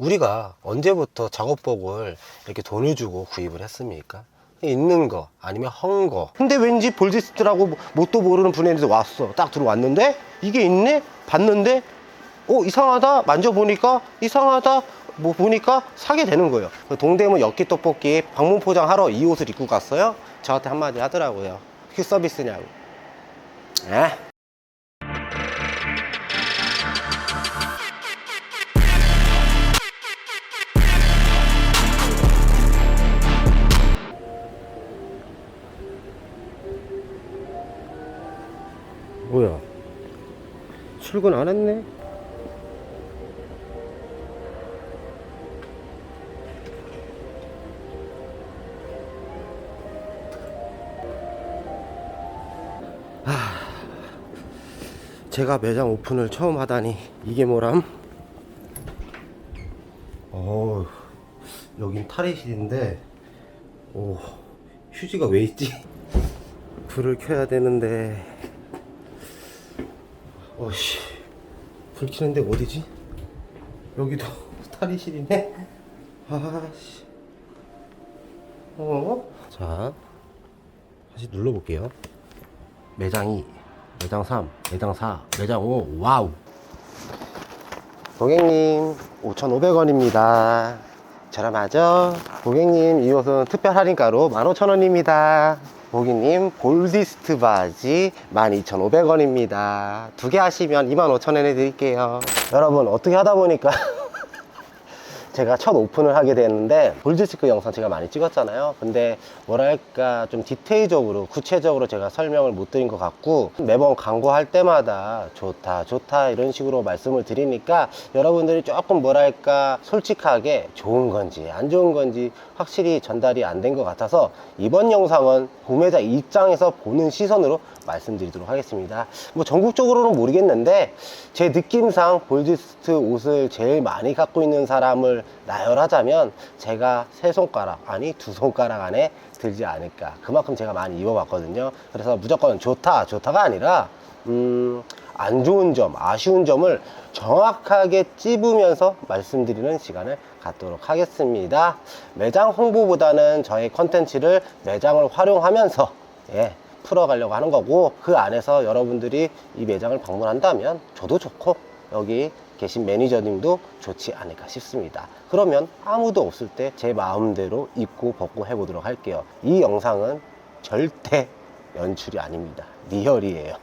우리가 언제부터 작업복을 이렇게 돈을 주고 구입을 했습니까? 있는 거 아니면 헝 거. 근데 왠지 볼디스트라고 뭣도 모르는 분인데 왔어. 딱 들어왔는데 이게 있네? 봤는데 어 이상하다 만져보니까 이상하다 뭐 보니까 사게 되는 거예요 그 동대문 엽기 떡볶이 방문 포장하러 이 옷을 입고 갔어요 저한테 한마디 하더라고요 그 서비스냐고 에? 출근 안 했네 제가 매장 오픈을 처음 하다니 이게 뭐람? 어 여긴 탈의실인데 오 휴지가 왜 있지? 불을 켜야 되는데 어씨 불 켜는 데 어디지? 여기도 탈의실이네 아씨 어? 자 다시 눌러볼게요 매장 2, 매장 3, 매장 4, 매장 5 와우 고객님 5,500원입니다 저렴하죠? 고객님 이 옷은 특별 할인가로 15,000원입니다 고객님 볼디스트 바지 12,500원입니다. 두 개 하시면 25,000원에 드릴게요. 여러분 어떻게 하다 보니까 제가 첫 오픈을 하게 됐는데 볼드스크 영상 제가 많이 찍었잖아요. 근데 뭐랄까 좀 디테일적으로 구체적으로 제가 설명을 못 드린 것 같고 매번 광고할 때마다 좋다 좋다 이런 식으로 말씀을 드리니까 여러분들이 조금 뭐랄까 솔직하게 좋은 건지 안 좋은 건지 확실히 전달이 안 된 것 같아서 이번 영상은 구매자 입장에서 보는 시선으로 말씀드리도록 하겠습니다. 뭐 전국적으로는 모르겠는데 제 느낌상 볼디스트 옷을 제일 많이 갖고 있는 사람을 나열하자면 제가 세 손가락 아니 두 손가락 안에 들지 않을까. 그만큼 제가 많이 입어봤거든요. 그래서 무조건 좋다 좋다가 아니라 음, 안 좋은 점 아쉬운 점을 정확하게 찝으면서 말씀드리는 시간을 갖도록 하겠습니다. 매장 홍보보다는 저의 컨텐츠를 매장을 활용하면서 예, 풀어가려고 하는 거고 그 안에서 여러분들이 이 매장을 방문한다면 저도 좋고 여기 계신 매니저님도 좋지 않을까 싶습니다. 그러면 아무도 없을 때 제 마음대로 입고 벗고 해보도록 할게요. 이 영상은 절대 연출이 아닙니다. 리얼이에요.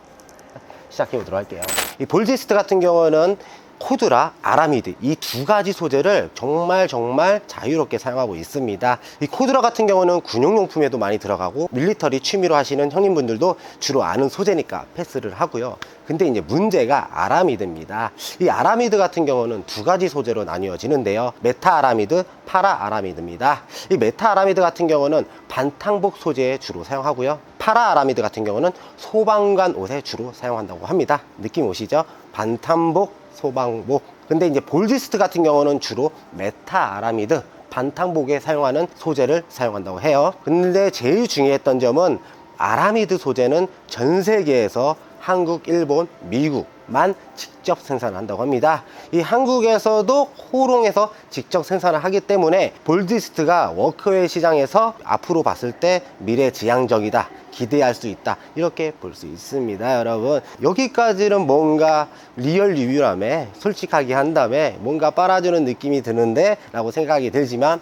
시작해 보도록 할게요. 이 볼디스트 같은 경우는 코드라, 아라미드 이 두 가지 소재를 정말 정말 자유롭게 사용하고 있습니다. 이 코드라 같은 경우는 군용용품에도 많이 들어가고 밀리터리 취미로 하시는 형님분들도 주로 아는 소재니까 패스를 하고요. 근데 이제 문제가 아라미드입니다. 이 아라미드 같은 경우는 두 가지 소재로 나뉘어지는데요. 메타 아라미드, 파라 아라미드입니다. 이 메타 아라미드 같은 경우는 반탕복 소재에 주로 사용하고요. 파라 아라미드 같은 경우는 소방관 옷에 주로 사용한다고 합니다. 느낌 오시죠? 반탄복 소방복 근데 이제 볼디스트 같은 경우는 주로 메타 아라미드 반탕복에 사용하는 소재를 사용한다고 해요. 근데 제일 중요했던 점은 아라미드 소재는 전 세계에서 한국, 일본, 미국 만 직접 생산을 한다고 합니다. 이 한국에서도 호롱에서 직접 생산을 하기 때문에 볼디스트가 워크웨어 시장에서 앞으로 봤을 때 미래지향적이다. 기대할 수 있다. 이렇게 볼 수 있습니다, 여러분. 여기까지는 뭔가 리얼 리뷰라며 솔직하게 한 다음에 뭔가 빨아주는 느낌이 드는데 라고 생각이 들지만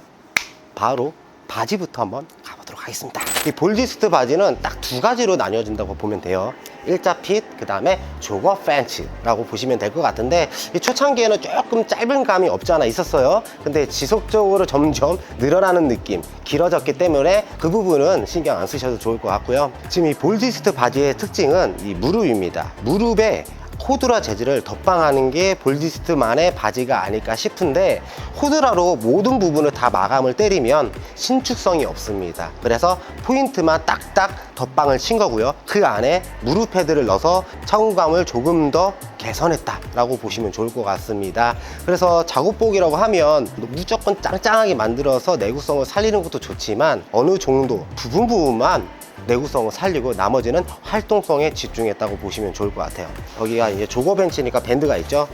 바로 바지부터 한번 가보도록 하겠습니다. 이 볼디스트 바지는 딱 두 가지로 나뉘어진다고 보면 돼요. 일자 핏, 그 다음에 조거 팬츠라고 보시면 될 것 같은데 이 초창기에는 조금 짧은 감이 없지 않아 있었어요. 근데 지속적으로 점점 늘어나는 느낌, 길어졌기 때문에 그 부분은 신경 안 쓰셔도 좋을 것 같고요. 지금 이 볼디스트 바지의 특징은 이 무릎입니다. 무릎에 호드라 재질을 덧방하는 게 볼디스트만의 바지가 아닐까 싶은데 호드라로 모든 부분을 다 마감을 때리면 신축성이 없습니다. 그래서 포인트만 딱딱 덧방을 친 거고요. 그 안에 무릎 패드를 넣어서 착용감을 조금 더 개선했다 라고 보시면 좋을 것 같습니다. 그래서 작업복이라고 하면 무조건 짱짱하게 만들어서 내구성을 살리는 것도 좋지만 어느 정도 부분 부분만 내구성을 살리고 나머지는 활동성에 집중했다고 보시면 좋을 것 같아요 여기가 이제 조거 벤치니까 밴드가 있죠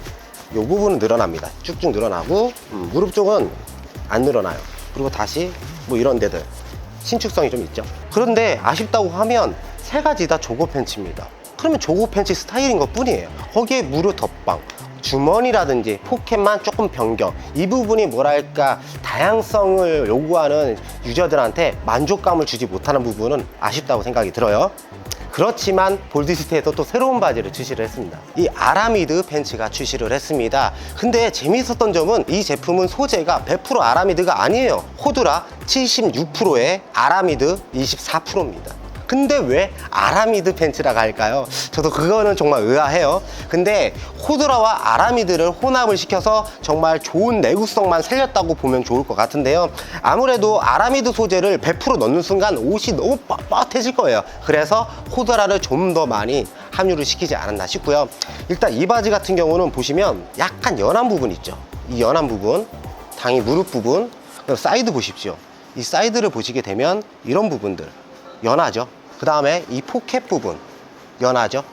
이 부분은 늘어납니다. 쭉쭉 늘어나고 음, 무릎 쪽은 안 늘어나요. 그리고 다시 뭐 이런 데들 신축성이 좀 있죠. 그런데 아쉽다고 하면 세 가지 다 조거 팬츠입니다. 그러면 조거 팬츠 스타일인 것 뿐이에요. 거기에 무릎 덧방, 주머니라든지 포켓만 조금 변경. 이 부분이 뭐랄까 다양성을 요구하는 유저들한테 만족감을 주지 못하는 부분은 아쉽다고 생각이 들어요. 그렇지만 볼디스트에서 또 새로운 바지를 출시를 했습니다. 이 아라미드 팬츠가 출시를 했습니다. 근데 재미있었던 점은 이 제품은 소재가 100% 아라미드가 아니에요. 호두라 76%에 아라미드 24%입니다 근데 왜 아라미드 팬츠라고 할까요? 저도 그거는 정말 의아해요. 근데 호드라와 아라미드를 혼합을 시켜서 정말 좋은 내구성만 살렸다고 보면 좋을 것 같은데요. 아무래도 아라미드 소재를 100% 넣는 순간 옷이 너무 뻣뻣해질 거예요. 그래서 호드라를 좀 더 많이 함유를 시키지 않았나 싶고요. 일단 이 바지 같은 경우는 보시면 약간 연한 부분 있죠. 이 연한 부분, 당이 무릎 부분, 사이드 보십시오. 이 사이드를 보시게 되면 이런 부분들 연하죠. 그 다음에 이 포켓 부분 연하죠.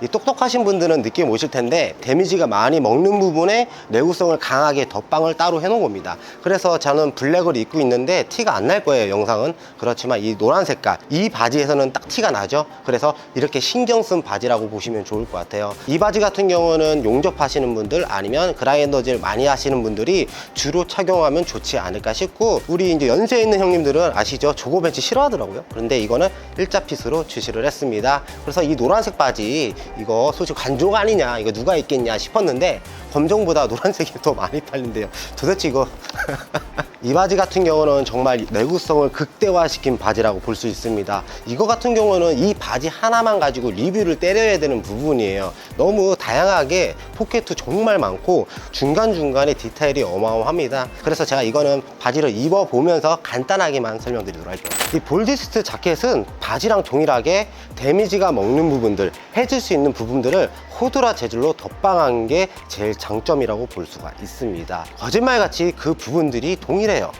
이 똑똑하신 분들은 느낌 오실 텐데 데미지가 많이 먹는 부분에 내구성을 강하게 덧방을 따로 해놓은 겁니다. 그래서 저는 블랙을 입고 있는데 티가 안 날 거예요, 영상은. 그렇지만 이 노란 색깔, 이 바지에서는 딱 티가 나죠. 그래서 이렇게 신경 쓴 바지라고 보시면 좋을 것 같아요. 이 바지 같은 경우는 용접하시는 분들 아니면 그라인더질 많이 하시는 분들이 주로 착용하면 좋지 않을까 싶고 우리 이제 연세 있는 형님들은 아시죠? 조거 벤치 싫어하더라고요. 그런데 이거는 일자 핏으로 출시를 했습니다. 그래서 이 노란색 바지 이거 솔직히 관종 아니냐 이거 누가 입겠냐 싶었는데 검정보다 노란색이 더 많이 팔린대요. 도대체 이거 이 바지 같은 경우는 정말 내구성을 극대화시킨 바지라고 볼 수 있습니다. 이거 같은 경우는 이 바지 하나만 가지고 리뷰를 때려야 되는 부분이에요. 너무 다양하게 포켓도 정말 많고 중간중간에 디테일이 어마어마합니다. 그래서 제가 이거는 바지를 입어보면서 간단하게만 설명드리도록 할게요. 이 볼디스트 자켓은 바지랑 동일하게 데미지가 먹는 부분들 해줄 수 있는 부분들을 호드라 재질로 덧방한 게 제일 장점이라고 볼 수가 있습니다. 거짓말같이 그 부분들이 동일해요.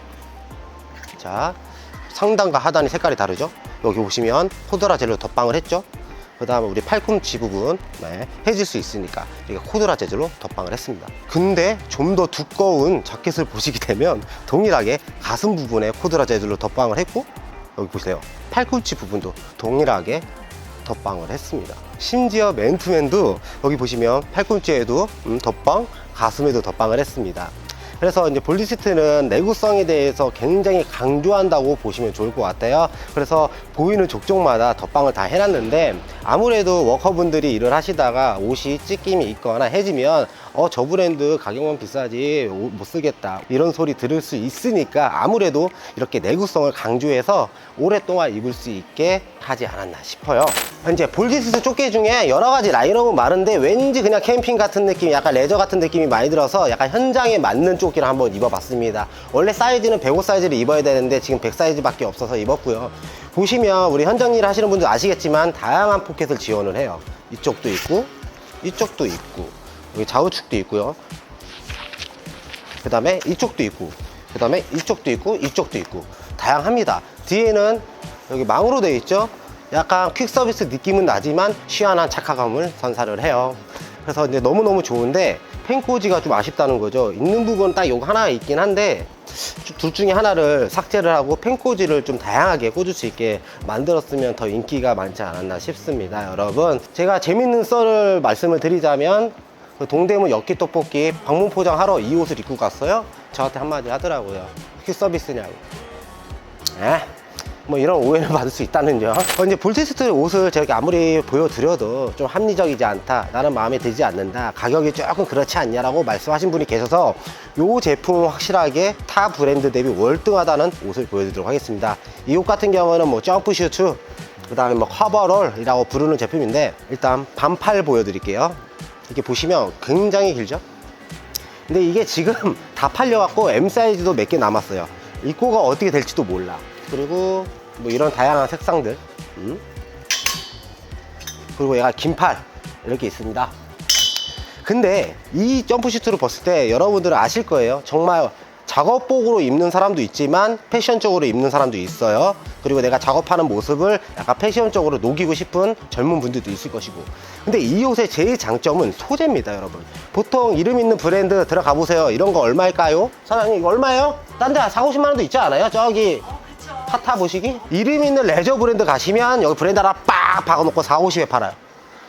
자 상단과 하단이 색깔이 다르죠? 여기 보시면 호드라 재질로 덧방을 했죠? 그 다음에 우리 팔꿈치 부분 네, 해질 수 있으니까 이렇게 코드라 재질로 덧방을 했습니다. 근데 좀 더 두꺼운 자켓을 보시게 되면 동일하게 가슴 부분에 코드라 재질로 덧방을 했고 여기 보세요. 팔꿈치 부분도 동일하게 덧방을 했습니다 심지어 맨투맨도 여기 보시면 팔꿈치에도 음, 덧방 가슴에도 덧방을 했습니다 그래서 이제 볼리시트는 내구성에 대해서 굉장히 강조한다고 보시면 좋을 것 같아요. 그래서 보이는 족족마다 덧방을 다 해놨는데 아무래도 워커분들이 일을 하시다가 옷이 찢김이 있거나 해지면 어 저 브랜드 가격만 비싸지 옷못 쓰겠다 이런 소리 들을 수 있으니까 아무래도 이렇게 내구성을 강조해서 오랫동안 입을 수 있게 하지 않았나 싶어요. 현재 볼디스트 조끼 중에 여러 가지 라인업은 많은데 왠지 그냥 캠핑 같은 느낌, 약간 레저 같은 느낌이 많이 들어서 약간 현장에 맞는 조끼를 한번 입어봤습니다. 원래 사이즈는 105 사이즈를 입어야 되는데 지금 100 사이즈밖에 없어서 입었고요. 보시면 우리 현장 일 하시는 분들 아시겠지만 다양한 포켓을 지원을 해요. 이쪽도 있고, 이쪽도 있고, 여기 좌우측도 있고요. 그 다음에 이쪽도 있고, 그 다음에 이쪽도 있고, 이쪽도 있고, 다양합니다. 뒤에는 여기 망으로 되어 있죠? 약간 퀵 서비스 느낌은 나지만 시원한 착화감을 선사를 해요. 그래서 이제 너무너무 좋은데 펜코지가 좀 아쉽다는 거죠. 있는 부분은 딱 요거 하나 있긴 한데 둘 중에 하나를 삭제를 하고 펜코지를 좀 다양하게 꽂을 수 있게 만들었으면 더 인기가 많지 않았나 싶습니다. 여러분 제가 재밌는 썰을 말씀을 드리자면 그 동대문 엽기 떡볶이 방문 포장하러 이 옷을 입고 갔어요. 저한테 한마디 하더라고요. 퀵 서비스냐고. 에? 뭐 이런 오해를 받을 수 있다는 점. 어, 이제 볼테스트 옷을 제가 아무리 보여드려도 좀 합리적이지 않다. 나는 마음에 들지 않는다. 가격이 조금 그렇지 않냐라고 말씀하신 분이 계셔서 이 제품은 확실하게 타 브랜드 대비 월등하다는 옷을 보여드리도록 하겠습니다. 이 옷 같은 경우는 뭐 점프 슈트, 그 다음에 뭐 커버롤이라고 부르는 제품인데 일단 반팔 보여드릴게요. 이렇게 보시면 굉장히 길죠? 근데 이게 지금 다 팔려갖고 M 사이즈도 몇 개 남았어요. 입고가 어떻게 될지도 몰라. 그리고 뭐 이런 다양한 색상들. 음. 그리고 얘가 긴팔 이렇게 있습니다. 근데 이 점프슈트를 벗을 때 여러분들은 아실 거예요. 정말 작업복으로 입는 사람도 있지만 패션적으로 입는 사람도 있어요. 그리고 내가 작업하는 모습을 약간 패션적으로 녹이고 싶은 젊은 분들도 있을 것이고. 근데 이 옷의 제일 장점은 소재입니다, 여러분. 보통 이름 있는 브랜드 들어가 보세요. 이런 거 얼마일까요? 사장님, 이거 얼마예요? 딴 데 4, 50만 원도 있지 않아요? 저기 타타 보시기? 이름 있는 레저 브랜드 가시면 여기 브랜드 하나 빡 박아놓고 4, 50에 팔아요.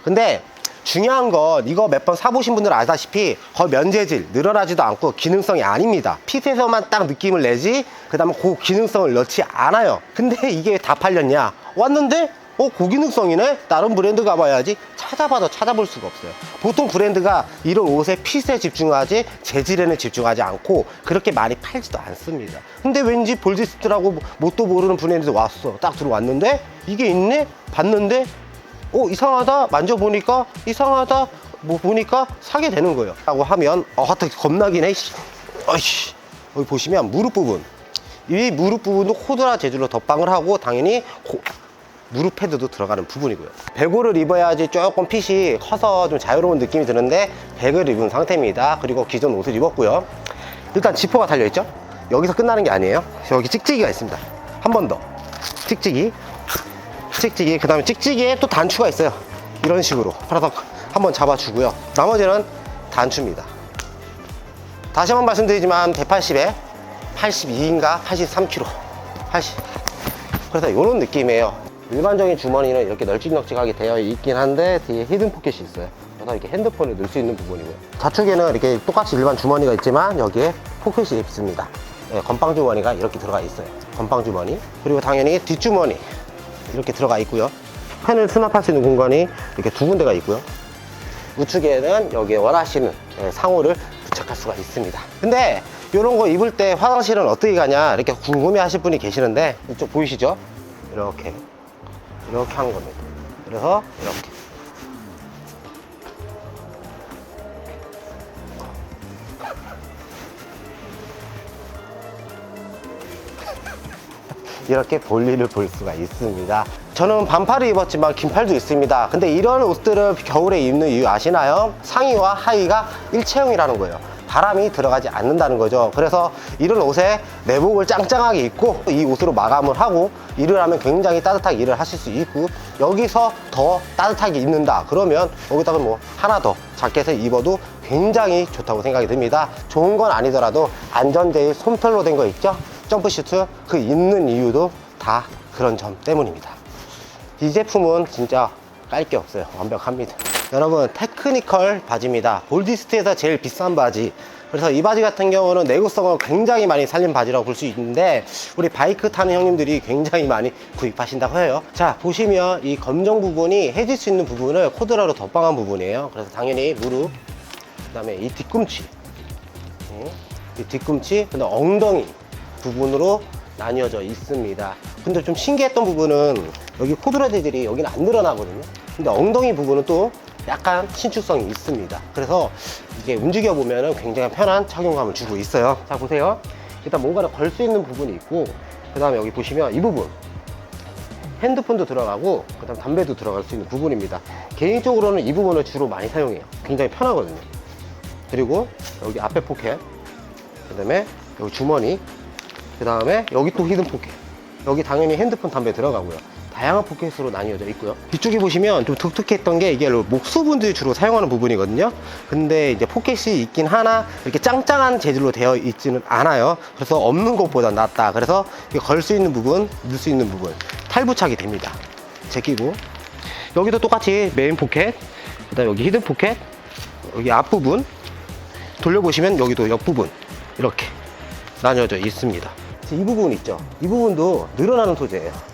근데 중요한 건 이거 몇 번 사보신 분들 아다시피 거의 면재질 늘어나지도 않고 기능성이 아닙니다 핏에서만 딱 느낌을 내지 그 다음에 그 기능성을 넣지 않아요 근데 이게 다 팔렸냐 왔는데 어 고기능성이네? 다른 브랜드 가봐야지. 찾아봐도 찾아볼 수가 없어요. 보통 브랜드가 이런 옷의 핏에 집중하지 재질에는 집중하지 않고 그렇게 많이 팔지도 않습니다. 근데 왠지 볼디스트라고 뭣도 모르는 브랜드 왔어. 딱 들어왔는데? 이게 있네? 봤는데? 어 이상하다? 만져보니까 이상하다? 뭐 보니까 사게 되는 거예요. 라고 하면 어 하여튼 겁나긴 해 씨. 어이씨. 여기 보시면 무릎 부분. 이 무릎 부분도 코드라 재질로 덧방을 하고 당연히 고- 무릎 패드도 들어가는 부분이고요. 배고를 입어야지 조금 핏이 커서 좀 자유로운 느낌이 드는데 백을 입은 상태입니다. 그리고 기존 옷을 입었고요. 일단 지퍼가 달려있죠? 여기서 끝나는 게 아니에요. 여기 찍찍이가 있습니다. 한 번 더. 찍찍이. 찍찍이. 그 다음에 찍찍이에 또 단추가 있어요. 이런 식으로 팔아서 한번 잡아주고요. 나머지는 단추입니다. 다시 한번 말씀드리지만 180에 82인가 83kg 80 그래서 이런 느낌이에요 일반적인 주머니는 이렇게 널찍널찍하게 되어 있긴 한데 뒤에 히든 포켓이 있어요 그래서 이렇게 핸드폰을 넣을 수 있는 부분이고요 좌측에는 이렇게 똑같이 일반 주머니가 있지만 여기에 포켓이 있습니다 예, 건빵 주머니가 이렇게 들어가 있어요 건빵 주머니 그리고 당연히 뒷주머니 이렇게 들어가 있고요. 펜을 수납할 수 있는 공간이 이렇게 두 군데가 있고요. 우측에는 여기에 원하시는 예, 상호를 부착할 수가 있습니다. 근데 이런 거 입을 때 화장실은 어떻게 가냐 이렇게 궁금해 하실 분이 계시는데 이쪽 보이시죠? 이렇게 이렇게 하는 겁니다. 그래서 이렇게 이렇게 볼일을 볼 수가 있습니다. 저는 반팔을 입었지만 긴팔도 있습니다. 근데 이런 옷들을 겨울에 입는 이유 아시나요? 상의와 하의가 일체형이라는 거예요. 바람이 들어가지 않는다는 거죠. 그래서 이런 옷에 내복을 짱짱하게 입고 이 옷으로 마감을 하고 일을 하면 굉장히 따뜻하게 일을 하실 수 있고 여기서 더 따뜻하게 입는다. 그러면 여기다가 뭐 하나 더 자켓을 입어도 굉장히 좋다고 생각이 듭니다. 좋은 건 아니더라도 안전제일 솜털로 된 거 있죠? 점프슈트 그 입는 이유도 다 그런 점 때문입니다. 이 제품은 진짜 깔 게 없어요. 완벽합니다. 여러분, 테크니컬 바지입니다. 볼디스트에서 제일 비싼 바지. 그래서 이 바지 같은 경우는 내구성을 굉장히 많이 살린 바지라고 볼 수 있는데 우리 바이크 타는 형님들이 굉장히 많이 구입하신다고 해요. 자, 보시면 이 검정 부분이 해질 수 있는 부분을 코드라로 덧방한 부분이에요. 그래서 당연히 무릎, 그 다음에 이 뒤꿈치, 네, 이 뒤꿈치, 근데 엉덩이 부분으로 나뉘어져 있습니다. 근데 좀 신기했던 부분은 여기 코드라 재질이 여기는 안 늘어나거든요. 근데 엉덩이 부분은 또 약간 신축성이 있습니다. 그래서 이게 움직여 보면은 굉장히 편한 착용감을 주고 있어요. 자 보세요. 일단 뭔가를 걸 수 있는 부분이 있고 그 다음에 여기 보시면 이 부분 핸드폰도 들어가고 그 다음 담배도 들어갈 수 있는 부분입니다. 개인적으로는 이 부분을 주로 많이 사용해요. 굉장히 편하거든요. 그리고 여기 앞에 포켓 그 다음에 여기 주머니 그 다음에 여기 또 히든 포켓 여기 당연히 핸드폰 담배 들어가고요 다양한 포켓으로 나뉘어져 있고요. 뒤쪽에 보시면 좀 독특했던 게 이게 목수분들이 주로 사용하는 부분이거든요. 근데 이제 포켓이 있긴 하나 이렇게 짱짱한 재질로 되어 있지는 않아요. 그래서 없는 것보다 낫다. 그래서 걸 수 있는 부분 넣을 수 있는 부분 탈부착이 됩니다. 제끼고. 여기도 똑같이 메인 포켓 그 다음 여기 히든 포켓 여기 앞부분. 돌려보시면 여기도 옆부분. 이렇게 나뉘어져 있습니다. 이 부분 있죠? 이 부분도 늘어나는 소재예요.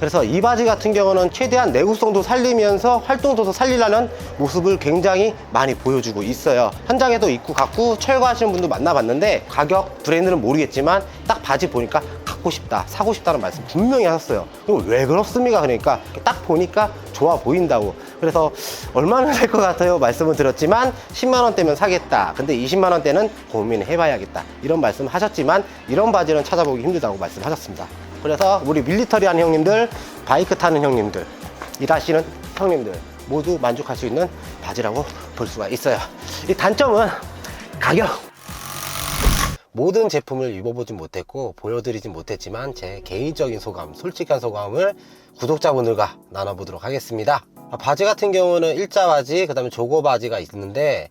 그래서 이 바지 같은 경우는 최대한 내구성도 살리면서 활동도도 살리려는 모습을 굉장히 많이 보여주고 있어요. 현장에도 입고 갖고 철거하시는 분도 만나봤는데 가격 브랜드는 모르겠지만 딱 바지 보니까 갖고 싶다, 사고 싶다는 말씀 분명히 하셨어요. 그럼 왜 그렇습니까? 그러니까 딱 보니까 좋아 보인다고. 그래서 얼마나 될 것 같아요? 말씀을 드렸지만 10만 원대면 사겠다. 근데 20만 원대는 고민해봐야겠다. 이런 말씀 하셨지만 이런 바지는 찾아보기 힘들다고 말씀하셨습니다. 그래서 우리 밀리터리한 형님들, 바이크 타는 형님들, 일하시는 형님들 모두 만족할 수 있는 바지라고 볼 수가 있어요. 이 단점은 가격. 모든 제품을 입어보진 못했고 보여드리진 못했지만 제 개인적인 소감, 솔직한 소감을 구독자분들과 나눠보도록 하겠습니다. 아, 바지 같은 경우는 일자 바지, 그 다음에 조거 바지가 있는데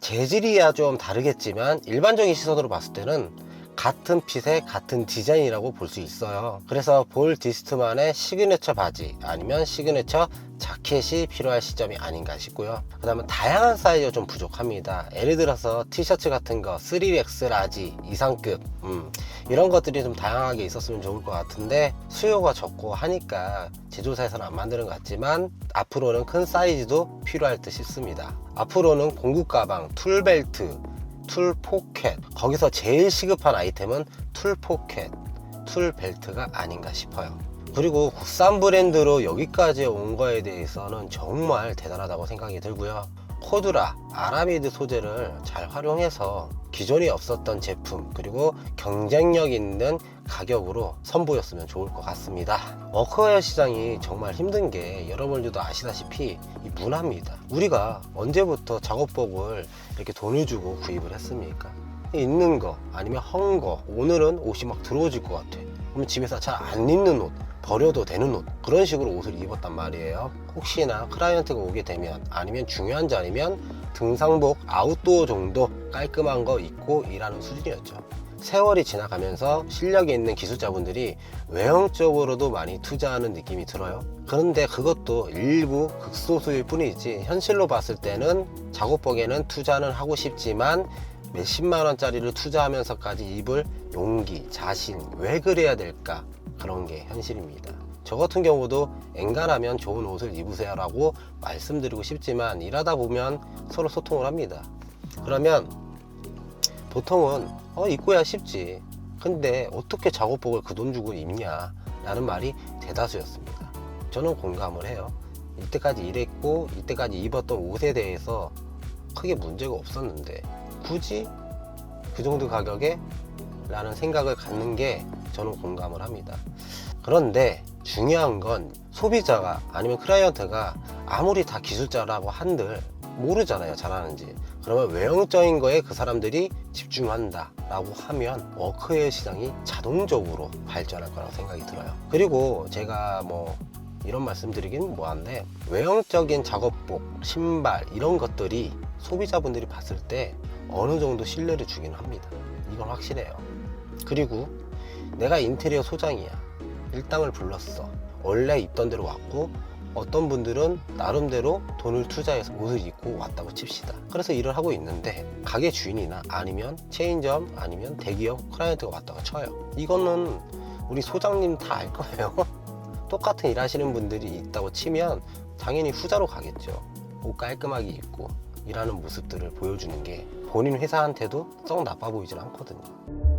재질이야 좀 다르겠지만 일반적인 시선으로 봤을 때는 같은 핏의 같은 디자인이라고 볼 수 있어요. 그래서 볼 디스트만의 시그네처 바지 아니면 시그네처 자켓이 필요할 시점이 아닌가 싶고요. 그 다음에 다양한 사이즈가 좀 부족합니다. 예를 들어서 티셔츠 같은 거 3X 라지 이상급 음, 이런 것들이 좀 다양하게 있었으면 좋을 것 같은데 수요가 적고 하니까 제조사에서는 안 만드는 것 같지만 앞으로는 큰 사이즈도 필요할 듯 싶습니다. 앞으로는 공구 가방, 툴벨트, 툴 포켓 거기서 제일 시급한 아이템은 툴 포켓, 툴 벨트가 아닌가 싶어요. 그리고 국산 브랜드로 여기까지 온 거에 대해서는 정말 대단하다고 생각이 들고요. 코드라, 아라미드 소재를 잘 활용해서 기존에 없었던 제품 그리고 경쟁력 있는 가격으로 선보였으면 좋을 것 같습니다. 워크웨어 시장이 정말 힘든 게 여러분들도 아시다시피 이 문화입니다. 우리가 언제부터 작업복을 이렇게 돈을 주고 구입을 했습니까? 있는 거 아니면 헌거 오늘은 옷이 막 들어오질 것 같아. 그러면 집에서 잘 안 입는 옷 버려도 되는 옷 그런 식으로 옷을 입었단 말이에요. 혹시나 클라이언트가 오게 되면 아니면 중요한 자리면 등산복 아웃도어 정도 깔끔한 거 입고 일하는 수준이었죠. 세월이 지나가면서 실력이 있는 기술자분들이 외형적으로도 많이 투자하는 느낌이 들어요. 그런데 그것도 일부 극소수일 뿐이지 현실로 봤을 때는 작업복에는 투자는 하고 싶지만 몇십만 원짜리를 투자하면서까지 입을 용기, 자신, 왜 그래야 될까? 그런 게 현실입니다. 저 같은 경우도 엔간하면 좋은 옷을 입으세요 라고 말씀드리고 싶지만 일하다 보면 서로 소통을 합니다. 그러면 보통은 어, 입고야 쉽지. 근데 어떻게 작업복을 그 돈 주고 입냐? 라는 말이 대다수였습니다. 저는 공감을 해요. 이때까지 일했고, 이때까지 입었던 옷에 대해서 크게 문제가 없었는데, 굳이 그 정도 가격에? 라는 생각을 갖는 게 저는 공감을 합니다. 그런데 중요한 건 소비자가 아니면 클라이언트가 아무리 다 기술자라고 한들 모르잖아요 잘하는지 그러면 외형적인 거에 그 사람들이 집중한다 라고 하면 워크웨어 시장이 자동적으로 발전할 거라고 생각이 들어요 그리고 제가 뭐 이런 말씀 드리긴 뭐한데 외형적인 작업복 신발 이런 것들이 소비자분들이 봤을 때 어느 정도 신뢰를 주긴 합니다. 이건 확실해요. 그리고 내가 인테리어 소장이야. 일당을 불렀어. 원래 입던 대로 왔고 어떤 분들은 나름대로 돈을 투자해서 옷을 입고 왔다고 칩시다. 그래서 일을 하고 있는데 가게 주인이나 아니면 체인점 아니면 대기업 클라이언트가 왔다고 쳐요. 이거는 우리 소장님 다 알 거예요. 똑같은 일 하시는 분들이 있다고 치면 당연히 후자로 가겠죠. 옷 깔끔하게 입고 일하는 모습들을 보여주는 게 본인 회사한테도 썩 나빠 보이진 않거든요